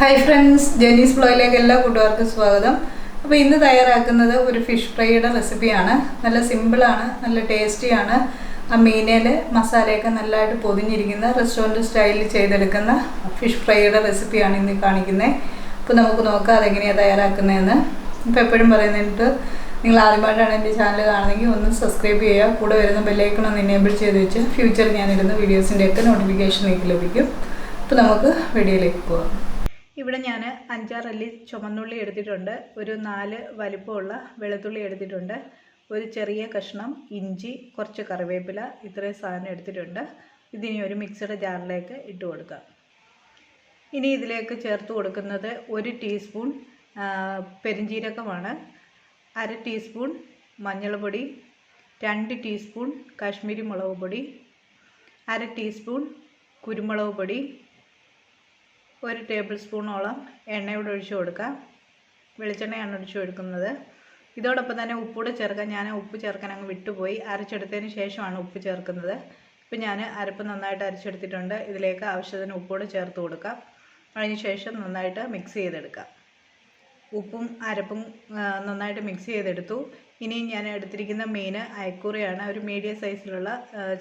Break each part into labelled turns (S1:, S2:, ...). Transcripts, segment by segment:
S1: Hi friends ജെനീസ് ബ്ലോയിലേക്ക് എല്ലാ കൂട്ടുകാർക്കും സ്വാഗതം. അപ്പോൾ ഇന്ന് തയ്യാറാക്കുന്നത് ഒരു ഫിഷ് ഫ്രൈയുടെ റെസിപ്പിയാണ് നല്ല സിമ്പിളാണ് നല്ല ടേസ്റ്റിയാണ് ആ മീനയിൽ മസാലയൊക്കെ നല്ലതായിട്ട് പൊതിഞ്ഞിരിക്കുന്ന റെസ്റ്റോറന്റ് സ്റ്റൈലിൽ ചെയ്തെടുക്കുന്ന ഫിഷ് ഫ്രൈയുടെ റെസിപ്പിയാണ് ഇന്ന് കാണിക്കുന്നത് അപ്പോൾ നമുക്ക് നോക്കാം അതെങ്ങനെയാണ് തയ്യാറാക്കുന്നതെന്ന്. ഇപ്പോൾ എപ്പോഴും പറയുന്നിട്ട് നിങ്ങൾ ആദ്യമായിട്ടാണ് എന്റെ ചാനൽ കാണുന്നതെങ്കിൽ ഒന്ന് സബ്സ്ക്രൈബ് ചെയ്യുക. കൂടെ വരുന്ന ബെല്ലൈക്കൺ ഒന്ന് എനേബിൾ ചെയ്ത് വെച്ച് ഫ്യൂച്ചറിൽ ഞാനിരുന്ന വീഡിയോസിന്റെയൊക്കെ നോട്ടിഫിക്കേഷൻ നിങ്ങൾക്ക് ലഭിക്കും. അപ്പോൾ നമുക്ക് വീഡിയോയിലേക്ക് പോകാം ഇവിടെ ഞാൻ അഞ്ചാറല്ലി ചുമന്നുള്ളി എടുത്തിട്ടുണ്ട്. ഒരു നാല് വലിപ്പമുള്ള വെളുത്തുള്ളി എടുത്തിട്ടുണ്ട്. ഒരു ചെറിയ കഷ്ണം ഇഞ്ചി കുറച്ച് കറിവേപ്പില ഇത്രയും സാധനം എടുത്തിട്ടുണ്ട്. ഇതിനി ഒരു മിക്സഡ് ജാറിലേക്ക് ഇട്ട് കൊടുക്കാം. ഇനി ഇതിലേക്ക് ചേർത്ത് കൊടുക്കുന്നത് ഒരു ടീസ്പൂൺ ആ, പെരുംജീരകമാണ് അര ടീസ്പൂൺ മഞ്ഞൾപ്പൊടി രണ്ട് ടീസ്പൂൺ കാശ്മീരി മുളക് പൊടി അര ടീസ്പൂൺ കുരുമുളക് പൊടി ഒരു ടേബിൾ സ്പൂണോളം എണ്ണ എണ്ണയോട് ഒഴിച്ചു കൊടുക്കാം വെളിച്ചെണ്ണയാണ് ഒഴിച്ചു കൊടുക്കുന്നത്. ഇതോടൊപ്പം തന്നെ ഉപ്പൂടെ ചേർക്കാൻ ഞാൻ ഉപ്പ് ചേർക്കാൻ അങ്ങ് വിട്ടുപോയി. അരച്ചെടുത്തതിന് ശേഷമാണ് ഉപ്പ് ചേർക്കുന്നത്. ഇപ്പം ഞാൻ അരപ്പ് നന്നായിട്ട് അരച്ചെടുത്തിട്ടുണ്ട്. ഇതിലേക്ക് ആവശ്യത്തിന് ഉപ്പൂടെ ചേർത്ത് കൊടുക്കാം. അതിന് ശേഷം നന്നായിട്ട് മിക്സ് ചെയ്തെടുക്കാം. ഉപ്പും അരപ്പും നന്നായിട്ട് മിക്സ് ചെയ്തെടുത്തു. ഇനിയും ഞാൻ എടുത്തിരിക്കുന്ന മീൻ അയക്കൂറയാണ്. ഒരു മീഡിയം സൈസിലുള്ള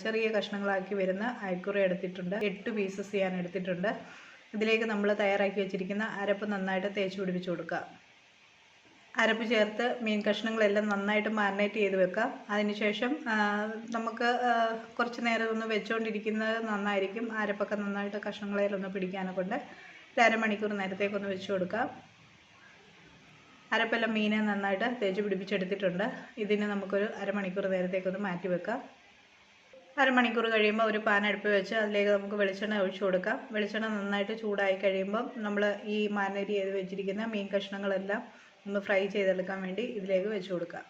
S1: ചെറിയ കഷ്ണങ്ങളാക്കി വരുന്ന അയക്കൂറ എടുത്തിട്ടുണ്ട്. എട്ട് പീസസ് ഞാൻ എടുത്തിട്ടുണ്ട്. ഇതിലേക്ക് നമ്മൾ തയ്യാറാക്കി വെച്ചിരിക്കുന്ന അരപ്പ് നന്നായിട്ട് തേച്ച് പിടിപ്പിച്ച് കൊടുക്കുക. അരപ്പ് ചേർത്ത് മീൻ കഷ്ണങ്ങളെല്ലാം നന്നായിട്ട് മാരിനേറ്റ് ചെയ്ത് വെക്കുക. അതിനുശേഷം നമുക്ക് കുറച്ച് നേരം ഒന്ന് വെച്ചുകൊണ്ടിരിക്കുന്നത് നന്നായിരിക്കും. അരപ്പൊക്കെ നന്നായിട്ട് കഷ്ണങ്ങളിലൊന്ന് പിടിക്കാനൊക്കെ കൊണ്ട് ഒരു അരമണിക്കൂർ നേരത്തേക്കൊന്ന് വെച്ച് കൊടുക്കാം അരപ്പെല്ലാം മീനെ നന്നായിട്ട് തേച്ച് പിടിപ്പിച്ചെടുത്തിട്ടുണ്ട്. ഇതിന് നമുക്കൊരു അരമണിക്കൂർ നേരത്തേക്കൊന്ന് മാറ്റി വെക്കാം അരമണിക്കൂർ കഴിയുമ്പോൾ ഒരു പാൻ അടുപ്പ് വെച്ച് അതിലേക്ക് നമുക്ക് വെളിച്ചെണ്ണ ഒഴിച്ചു കൊടുക്കാം. വെളിച്ചെണ്ണ നന്നായിട്ട് ചൂടായി കഴിയുമ്പം നമ്മൾ ഈ മാനരി ചെയ്ത് വെച്ചിരിക്കുന്ന മീൻ കഷ്ണങ്ങളെല്ലാം ഒന്ന് ഫ്രൈ ചെയ്തെടുക്കാൻ വേണ്ടി ഇതിലേക്ക് വെച്ച് കൊടുക്കാം.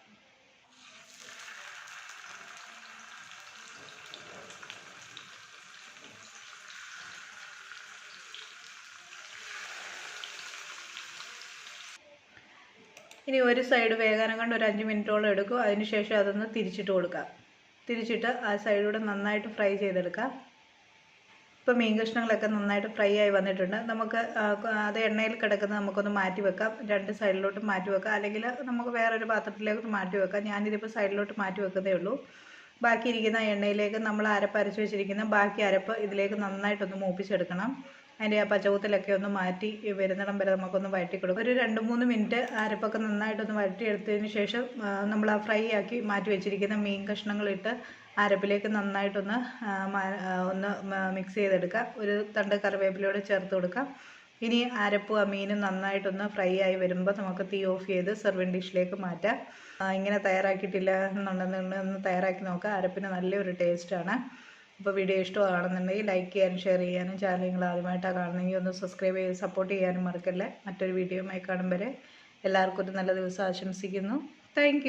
S1: ഇനി ഒരു സൈഡ് വേകാനം കൊണ്ട് ഒരു അഞ്ച് മിനിറ്റോളം എടുക്കും. അതിനുശേഷം അതൊന്ന് തിരിച്ചിട്ട് കൊടുക്കാം. തിരിച്ചിട്ട് ആ സൈഡിലൂടെ നന്നായിട്ട് ഫ്രൈ ചെയ്തെടുക്കാം. ഇപ്പോൾ മീൻ കഷ്ണങ്ങളൊക്കെ നന്നായിട്ട് ഫ്രൈ ആയി വന്നിട്ടുണ്ട്. നമുക്ക് അത് എണ്ണയിൽ കിടക്കുന്നത് നമുക്കൊന്ന് മാറ്റി വെക്കാം. രണ്ട് സൈഡിലോട്ട് മാറ്റി വെക്കാം. അല്ലെങ്കിൽ നമുക്ക് വേറൊരു പാത്രത്തിലേക്ക് മാറ്റി വെക്കാം. ഞാനിതിപ്പോൾ സൈഡിലോട്ട് മാറ്റി വെക്കുന്നേ ഉള്ളൂ. ബാക്കി ഇരിക്കുന്ന എണ്ണയിലേക്ക് നമ്മൾ അരപ്പ് അരച്ച് വെച്ചിരിക്കുന്ന ബാക്കി അരപ്പ് ഇതിലേക്ക് നന്നായിട്ടൊന്ന് മൂപ്പിച്ചെടുക്കണം. അതിന്റെ ആ പച്ചകുത്തലൊക്കെ ഒന്ന് മാറ്റി വരുന്നിടം വരെ നമുക്കൊന്ന് വഴറ്റി കൊടുക്കും. ഒരു രണ്ട് മൂന്ന് മിനിറ്റ് അരപ്പൊക്കെ നന്നായിട്ടൊന്ന് വഴറ്റിയെടുത്തതിന് ശേഷം നമ്മൾ ആ ഫ്രൈ ആക്കി മാറ്റി വെച്ചിരിക്കുന്ന മീൻ കഷ്ണങ്ങളിട്ട് അരപ്പിലേക്ക് നന്നായിട്ടൊന്ന് ഒന്ന് മിക്സ് ചെയ്തെടുക്കുക ഒരു തണ്ട് കറിവേപ്പിലയോടെ ചേർത്ത് കൊടുക്കാം. ഇനി അരപ്പും ആ മീനും നന്നായിട്ടൊന്ന് ഫ്രൈ ആയി വരുമ്പോൾ നമുക്ക് തീ ഓഫ് ചെയ്ത് സെർവിങ് ഡിഷിലേക്ക് മാറ്റാം. ഇങ്ങനെ തയ്യാറാക്കിയിട്ടില്ല എന്നുണ്ടെന്നുണ്ടെങ്കിൽ ഒന്ന് തയ്യാറാക്കി നോക്കുക അരപ്പിന് നല്ലൊരു ടേസ്റ്റാണ് അപ്പോൾ വീഡിയോ ഇഷ്ടമാണെന്നുണ്ടെങ്കിൽ ലൈക്ക് ചെയ്യാനും ഷെയർ ചെയ്യാനും ചാനൽ നിങ്ങൾ ആദ്യമായിട്ടാണ് കാണുന്നെങ്കിൽ ഒന്ന് സബ്സ്ക്രൈബ് ചെയ്ത് സപ്പോർട്ട് ചെയ്യാനും മറക്കല്ലേ. മറ്റൊരു വീഡിയോയുമായി കാണും വരെ. എല്ലാവർക്കും ഒരു നല്ല ദിവസം ആശംസിക്കുന്നു. താങ്ക്